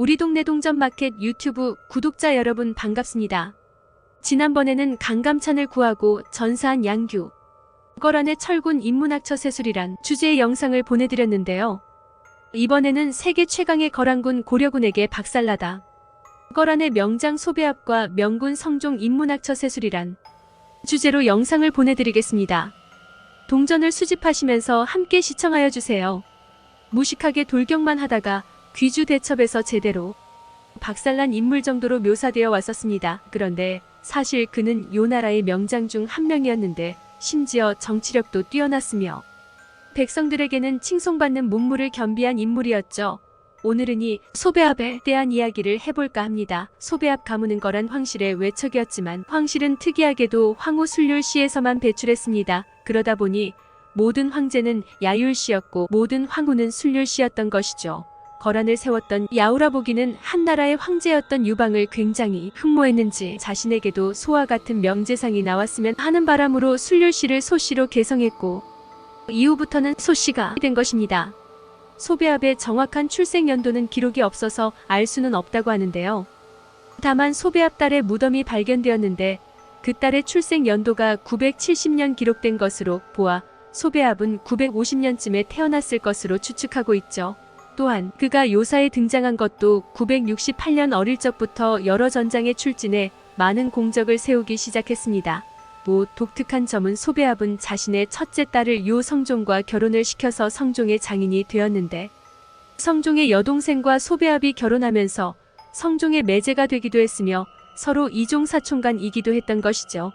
우리 동네 동전마켓 유튜브 구독자 여러분 반갑습니다. 지난번에는 강감찬을 구하고 전사한 양규, 거란의 철군 인문학처 세술이란 주제의 영상을 보내드렸는데요. 이번에는 세계 최강의 거란군 고려군에게 박살나다. 거란의 명장 소배합과 명군 성종 인문학처 세술이란 주제로 영상을 보내드리겠습니다. 동전을 수집하시면서 함께 시청하여 주세요. 무식하게 돌격만 하다가 귀주 대첩에서 제대로 박살난 인물 정도로 묘사되어 왔었습니다. 그런데 사실 그는 요 나라의 명장 중 한 명이었는데 심지어 정치력도 뛰어났으며 백성들에게는 칭송받는 문물을 겸비한 인물이었죠. 오늘은 이 소배합에 대한 이야기를 해볼까 합니다. 소배합 가문은 거란 황실의 외척이었지만 황실은 특이하게도 황후 순률시에서만 배출했습니다. 그러다 보니 모든 황제는 야율시였고 모든 황후는 순률시였던 것이죠. 거란을 세웠던 야우라보기는 한나라의 황제였던 유방을 굉장히 흠모했는지 자신에게도 소와 같은 명제상이 나왔으면 하는 바람으로 순률시를 소씨로 개성했고 이후부터는 소씨가 된 것입니다. 소배합의 정확한 출생 연도는 기록이 없어서 알 수는 없다고 하는데요. 다만 소배합 딸의 무덤이 발견되었는데 그 딸의 출생 연도가 970년 기록된 것으로 보아 소배합은 950년쯤에 태어났을 것으로 추측하고 있죠. 또한 그가 요사에 등장한 것도 968년 어릴 적부터 여러 전장에 출진해 많은 공적을 세우기 시작했습니다. 뭐 독특한 점은 소배합은 자신의 첫째 딸을 요 성종과 결혼을 시켜서 성종의 장인이 되었는데 성종의 여동생과 소배합이 결혼하면서 성종의 매제가 되기도 했으며 서로 이종 사촌간이기도 했던 것이죠.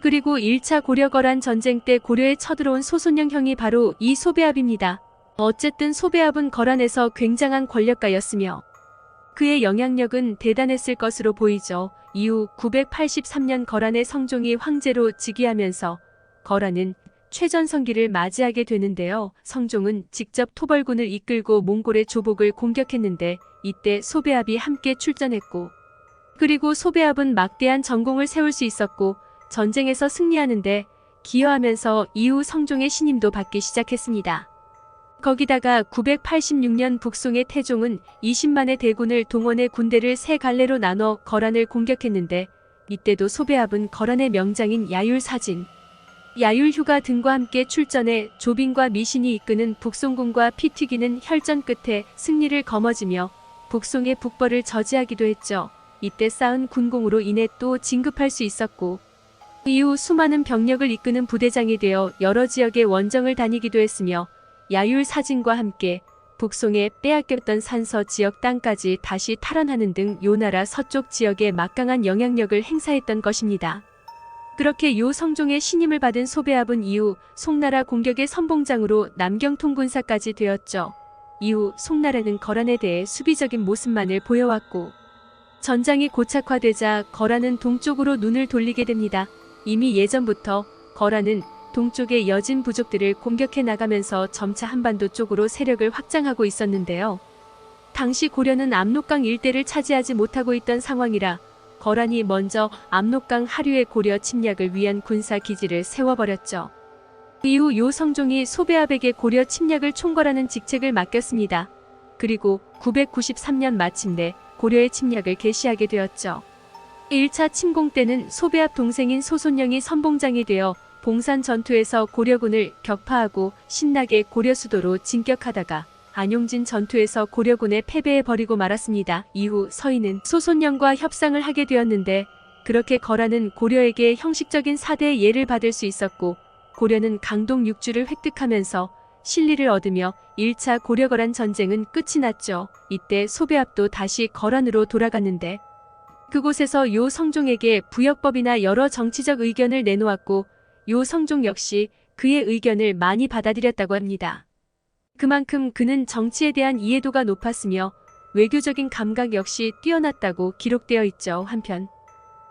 그리고 1차 고려거란 전쟁 때 고려에 쳐들어온 소손영 형이 바로 이 소배합입니다. 어쨌든 소배합은 거란에서 굉장한 권력가였으며 그의 영향력은 대단했을 것으로 보이죠. 이후 983년 거란의 성종이 황제로 즉위하면서 거란은 최전성기를 맞이하게 되는데요. 성종은 직접 토벌군을 이끌고 몽골의 조복을 공격했는데 이때 소배합이 함께 출전했고 그리고 소배합은 막대한 전공을 세울 수 있었고 전쟁에서 승리하는데 기여하면서 이후 성종의 신임도 받기 시작했습니다. 거기다가 986년 북송의 태종은 20만의 대군을 동원해 군대를 세 갈래로 나눠 거란을 공격했는데 이때도 소배합은 거란의 명장인 야율사진, 야율휴가 등과 함께 출전해 조빈과 미신이 이끄는 북송군과 피 튀기는 혈전 끝에 승리를 거머쥐며 북송의 북벌을 저지하기도 했죠. 이때 쌓은 군공으로 인해 또 진급할 수 있었고 이후 수많은 병력을 이끄는 부대장이 되어 여러 지역의 원정을 다니기도 했으며 야율 사진과 함께 북송에 빼앗겼던 산서 지역 땅까지 다시 탈환하는 등 요 나라 서쪽 지역에 막강한 영향력을 행사했던 것입니다. 그렇게 요 성종의 신임을 받은 소배합은 이후 송나라 공격의 선봉장으로 남경통군사까지 되었죠. 이후 송나라는 거란에 대해 수비적인 모습만을 보여왔고 전장이 고착화되자 거란은 동쪽으로 눈을 돌리게 됩니다. 이미 예전부터 거란은 동쪽의 여진 부족들을 공격해 나가면서 점차 한반도 쪽으로 세력을 확장하고 있었는데요. 당시 고려는 압록강 일대를 차지하지 못하고 있던 상황이라 거란이 먼저 압록강 하류의 고려 침략을 위한 군사 기지를 세워버렸죠. 이후 요 성종이 소배합에게 고려 침략을 총괄하는 직책을 맡겼습니다. 그리고 993년 마침내 고려의 침략을 개시하게 되었죠. 1차 침공 때는 소배합 동생인 소손영이 선봉장이 되어 봉산 전투에서 고려군을 격파하고 신나게 고려 수도로 진격하다가 안용진 전투에서 고려군에 패배해 버리고 말았습니다. 이후 서인은 소손영과 협상을 하게 되었는데 그렇게 거란은 고려에게 형식적인 사대의 예를 받을 수 있었고 고려는 강동 육주를 획득하면서 실리를 얻으며 1차 고려거란 전쟁은 끝이 났죠. 이때 소배합도 다시 거란으로 돌아갔는데 그곳에서 요 성종에게 부역법이나 여러 정치적 의견을 내놓았고 요 성종 역시 그의 의견을 많이 받아들였다고 합니다. 그만큼 그는 정치에 대한 이해도가 높았으며 외교적인 감각 역시 뛰어났다고 기록되어 있죠. 한편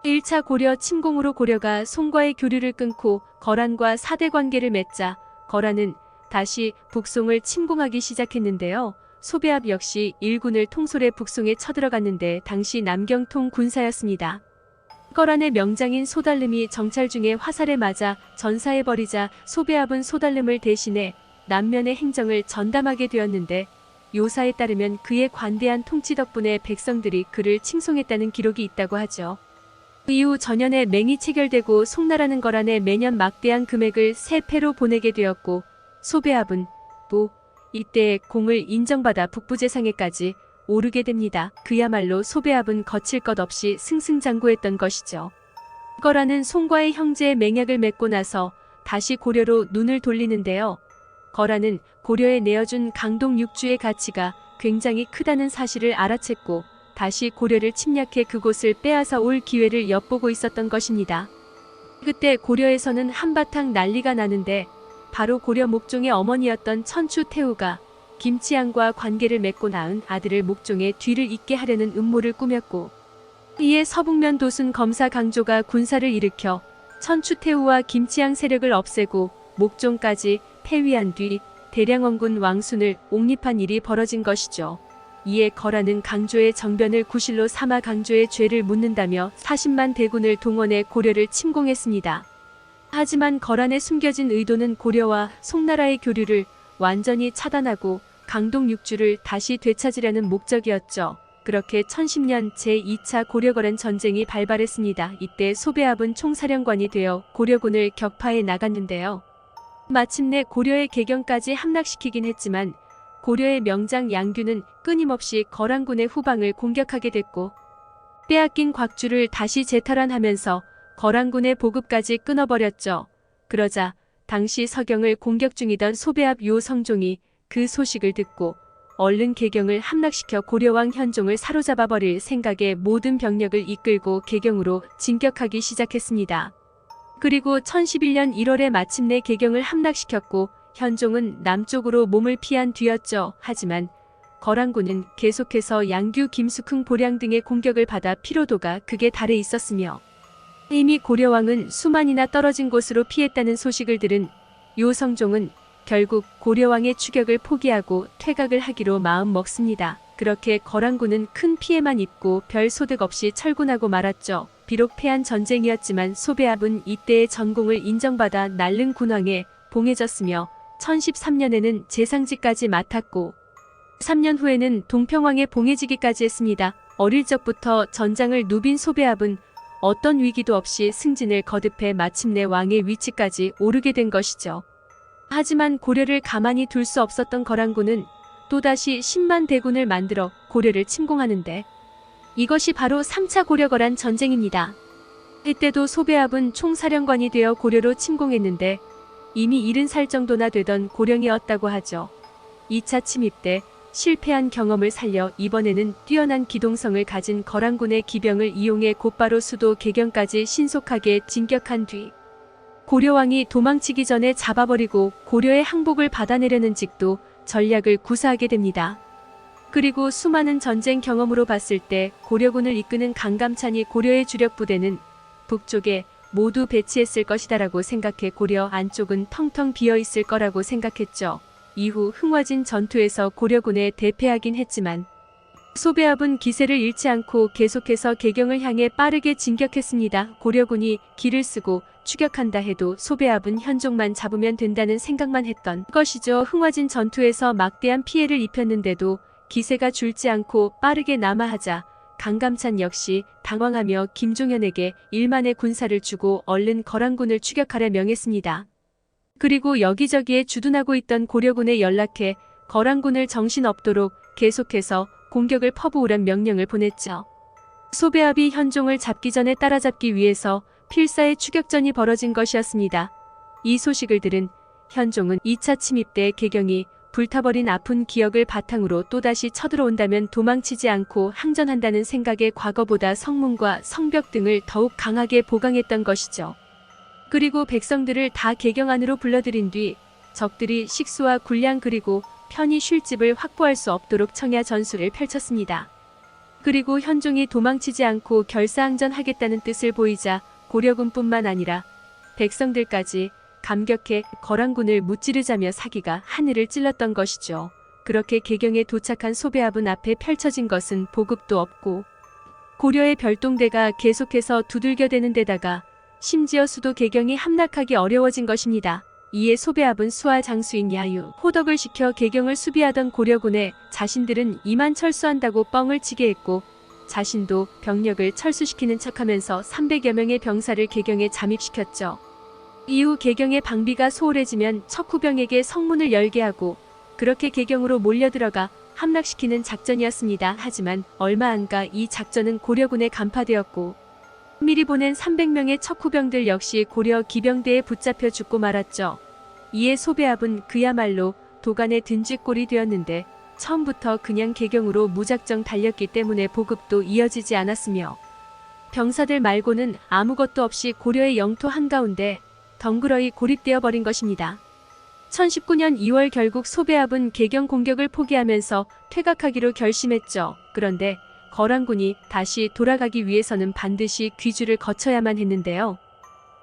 1차 고려 침공으로 고려가 송과의 교류를 끊고 거란과 사대 관계를 맺자 거란은 다시 북송을 침공하기 시작했는데요. 소배합 역시 일군을 통솔해 북송에 쳐들어갔는데 당시 남경통 군사였습니다. 거란의 명장인 소달름이 정찰 중에 화살에 맞아 전사해버리자 소배합은 소달름을 대신해 남면의 행정을 전담하게 되었는데 요사에 따르면 그의 관대한 통치 덕분에 백성들이 그를 칭송했다는 기록이 있다고 하죠. 그 이후 전년에 맹이 체결되고 송나라는 거란에 매년 막대한 금액을 세 패로 보내게 되었고 소배합은 또 이때 공을 인정받아 북부재상에까지 오르게 됩니다. 그야말로 소배합은 거칠 것 없이 승승장구했던 것이죠. 거란은 송과의 형제의 맹약을 맺고 나서 다시 고려로 눈을 돌리는데요. 거란은 고려에 내어준 강동 육주의 가치가 굉장히 크다는 사실을 알아챘고 다시 고려를 침략해 그곳을 빼앗아 올 기회를 엿보고 있었던 것입니다. 그때 고려에서는 한바탕 난리가 나는데 바로 고려 목종의 어머니였던 천추 태후가 김치양과 관계를 맺고 낳은 아들을 목종의 뒤를 잇게 하려는 음모를 꾸몄고 이에 서북면 도순 검사 강조가 군사를 일으켜 천추 태후와 김치양 세력을 없애고 목종까지 폐위한 뒤 대량원군 왕순을 옹립한 일이 벌어진 것이죠. 이에 거라는 강조의 정변을 구실로 삼아 강조의 죄를 묻는다며 40만 대군을 동원해 고려를 침공했습니다. 하지만 거란의 숨겨진 의도는 고려와 송나라의 교류를 완전히 차단하고 강동 육주를 다시 되찾으려는 목적이었죠. 그렇게 1010년 제2차 고려거란 전쟁이 발발했습니다. 이때 소배합은 총사령관이 되어 고려군을 격파해 나갔는데요. 마침내 고려의 개경까지 함락시키긴 했지만 고려의 명장 양규는 끊임없이 거란군의 후방을 공격하게 됐고 빼앗긴 곽주를 다시 재탈환하면서 거란군의 보급까지 끊어버렸죠. 그러자 당시 서경을 공격 중이던 소배합 요 성종이 그 소식을 듣고 얼른 개경을 함락시켜 고려왕 현종을 사로잡아 버릴 생각에 모든 병력을 이끌고 개경으로 진격하기 시작했습니다. 그리고 1011년 1월에 마침내 개경을 함락시켰고 현종은 남쪽으로 몸을 피한 뒤였죠. 하지만 거란군은 계속해서 양규 김숙흥 보량 등의 공격을 받아 피로도가 극에 달해 있었으며 이미 고려왕은 수만이나 떨어진 곳으로 피했다는 소식을 들은 요성종은 결국 고려왕의 추격을 포기하고 퇴각을 하기로 마음 먹습니다. 그렇게 거란군은 큰 피해만 입고 별 소득 없이 철군하고 말았죠. 비록 패한 전쟁이었지만 소배합은 이때의 전공을 인정받아 날른 군왕에 봉해졌으며 1013년에는 재상직까지 맡았고 3년 후에는 동평왕에 봉해지기까지 했습니다. 어릴 적부터 전장을 누빈 소배합은 어떤 위기도 없이 승진을 거듭해 마침내 왕의 위치까지 오르게 된 것이죠. 하지만 고려를 가만히 둘 수 없었던 거란군은 또다시 10만 대군을 만들어 고려를 침공하는데 이것이 바로 3차 고려거란 전쟁입니다. 이때도 소배합은 총사령관이 되어 고려로 침공했는데 이미 70살 정도나 되던 고령이었다고 하죠. 2차 침입 때 실패한 경험을 살려 이번에는 뛰어난 기동성을 가진 거란군의 기병을 이용해 곧바로 수도 개경까지 신속하게 진격한 뒤 고려왕이 도망치기 전에 잡아버리고 고려의 항복을 받아내려는 직도 전략을 구사하게 됩니다. 그리고 수많은 전쟁 경험으로 봤을 때 고려군을 이끄는 강감찬이 고려의 주력 부대는 북쪽에 모두 배치했을 것이다라고 생각해 고려 안쪽은 텅텅 비어 있을 거라고 생각했죠. 이후 흥화진 전투에서 고려군에 대패하긴 했지만 소배합은 기세를 잃지 않고 계속해서 개경을 향해 빠르게 진격했습니다. 고려군이 길을 쓰고 추격한다 해도 소배합은 현종만 잡으면 된다는 생각만 했던 것이죠. 흥화진 전투에서 막대한 피해를 입혔는데도 기세가 줄지 않고 빠르게 남하하자 강감찬 역시 당황하며 김종현에게 일만의 군사를 주고 얼른 거란군을 추격하려 명했습니다. 그리고 여기저기에 주둔하고 있던 고려군에 연락해 거란군을 정신없도록 계속해서 공격을 퍼부으란 명령을 보냈죠. 소배합이 현종을 잡기 전에 따라잡기 위해서 필사의 추격전이 벌어진 것이었습니다. 이 소식을 들은 현종은 2차 침입 때 개경이 불타버린 아픈 기억을 바탕으로 또다시 쳐들어온다면 도망치지 않고 항전한다는 생각에 과거보다 성문과 성벽 등을 더욱 강하게 보강했던 것이죠. 그리고 백성들을 다 개경 안으로 불러들인 뒤 적들이 식수와 군량 그리고 편히 쉴 집을 확보할 수 없도록 청야 전술을 펼쳤습니다. 그리고 현종이 도망치지 않고 결사항전하겠다는 뜻을 보이자 고려군뿐만 아니라 백성들까지 감격해 거란군을 무찌르자며 사기가 하늘을 찔렀던 것이죠. 그렇게 개경에 도착한 소배합은 앞에 펼쳐진 것은 보급도 없고 고려의 별동대가 계속해서 두들겨대는 데다가 심지어 수도 개경이 함락하기 어려워진 것입니다. 이에 소배합은 수하 장수인 야유, 호덕을 시켜 개경을 수비하던 고려군에 자신들은 이만 철수한다고 뻥을 치게 했고 자신도 병력을 철수시키는 척하면서 300여 명의 병사를 개경에 잠입시켰죠. 이후 개경의 방비가 소홀해지면 척후병에게 성문을 열게 하고 그렇게 개경으로 몰려들어가 함락시키는 작전이었습니다. 하지만 얼마 안가 이 작전은 고려군에 간파되었고 미리 보낸 300명의 척후병들 역시 고려 기병대에 붙잡혀 죽고 말았죠. 이에 소배합은 그야말로 도간의 든쥐꼴이 되었는데 처음부터 그냥 개경으로 무작정 달렸기 때문에 보급도 이어지지 않았으며 병사들 말고는 아무것도 없이 고려의 영토 한가운데 덩그러이 고립되어 버린 것입니다. 1019년 2월 결국 소배합은 개경 공격을 포기하면서 퇴각하기로 결심했죠. 그런데 거란군이 다시 돌아가기 위해서는 반드시 귀주를 거쳐야만 했는데요.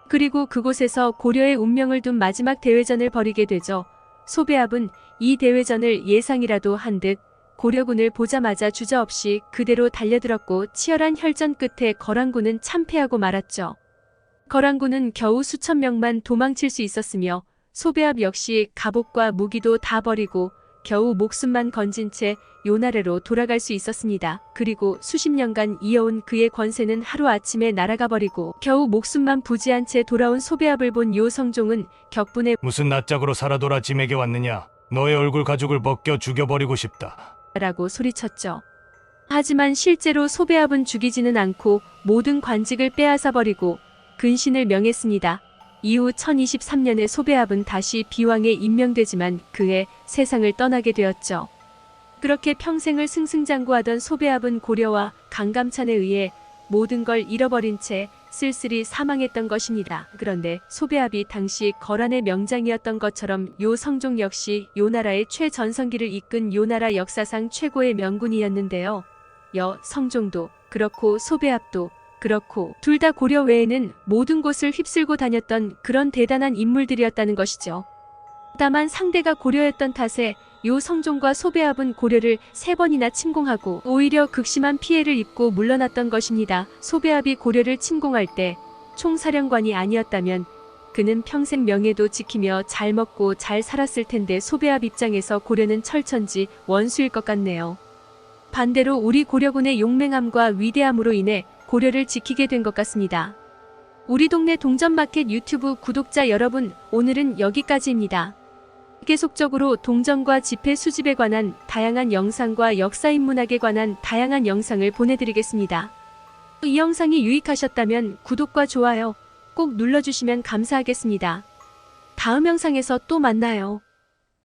그리고 그곳에서 고려의 운명을 둔 마지막 대회전을 벌이게 되죠. 소배합은 이 대회전을 예상이라도 한 듯 고려군을 보자마자 주저없이 그대로 달려들었고 치열한 혈전 끝에 거란군은 참패하고 말았죠. 거란군은 겨우 수천 명만 도망칠 수 있었으며 소배합 역시 갑옷과 무기도 다 버리고 겨우 목숨만 건진 채 요나라로 돌아갈 수 있었습니다. 그리고 수십 년간 이어온 그의 권세는 하루아침에 날아가 버리고 겨우 목숨만 부지한 채 돌아온 소배합을 본 요성종은 격분에 무슨 낯짝으로 살아 돌아 짐에게 왔느냐? 너의 얼굴 가죽을 벗겨 죽여버리고 싶다. 라고 소리쳤죠. 하지만 실제로 소배합은 죽이지는 않고 모든 관직을 빼앗아 버리고 근신을 명했습니다. 이후 1023년에 소배합은 다시 비왕에 임명되지만 그해 세상을 떠나게 되었죠. 그렇게 평생을 승승장구하던 소배합은 고려와 강감찬에 의해 모든 걸 잃어버린 채 쓸쓸히 사망했던 것입니다. 그런데 소배합이 당시 거란의 명장이었던 것처럼 요 성종 역시 요 나라의 최전성기를 이끈 요 나라 역사상 최고의 명군이었는데요. 여 성종도 그렇고 소배합도 그렇고 둘 다 고려 외에는 모든 곳을 휩쓸고 다녔던 그런 대단한 인물들이었다는 것이죠. 다만 상대가 고려였던 탓에 요 성종과 소배합은 고려를 세 번이나 침공하고 오히려 극심한 피해를 입고 물러났던 것입니다. 소배합이 고려를 침공할 때 총사령관이 아니었다면 그는 평생 명예도 지키며 잘 먹고 잘 살았을 텐데 소배합 입장에서 고려는 철천지 원수일 것 같네요. 반대로 우리 고려군의 용맹함과 위대함으로 인해 고려를 지키게 된 것 같습니다. 우리 동네 동전마켓 유튜브 구독자 여러분, 오늘은 여기까지입니다. 계속적으로 동전과 지폐 수집에 관한 다양한 영상과 역사인문학에 관한 다양한 영상을 보내드리겠습니다. 이 영상이 유익하셨다면 구독과 좋아요 꼭 눌러주시면 감사하겠습니다. 다음 영상에서 또 만나요.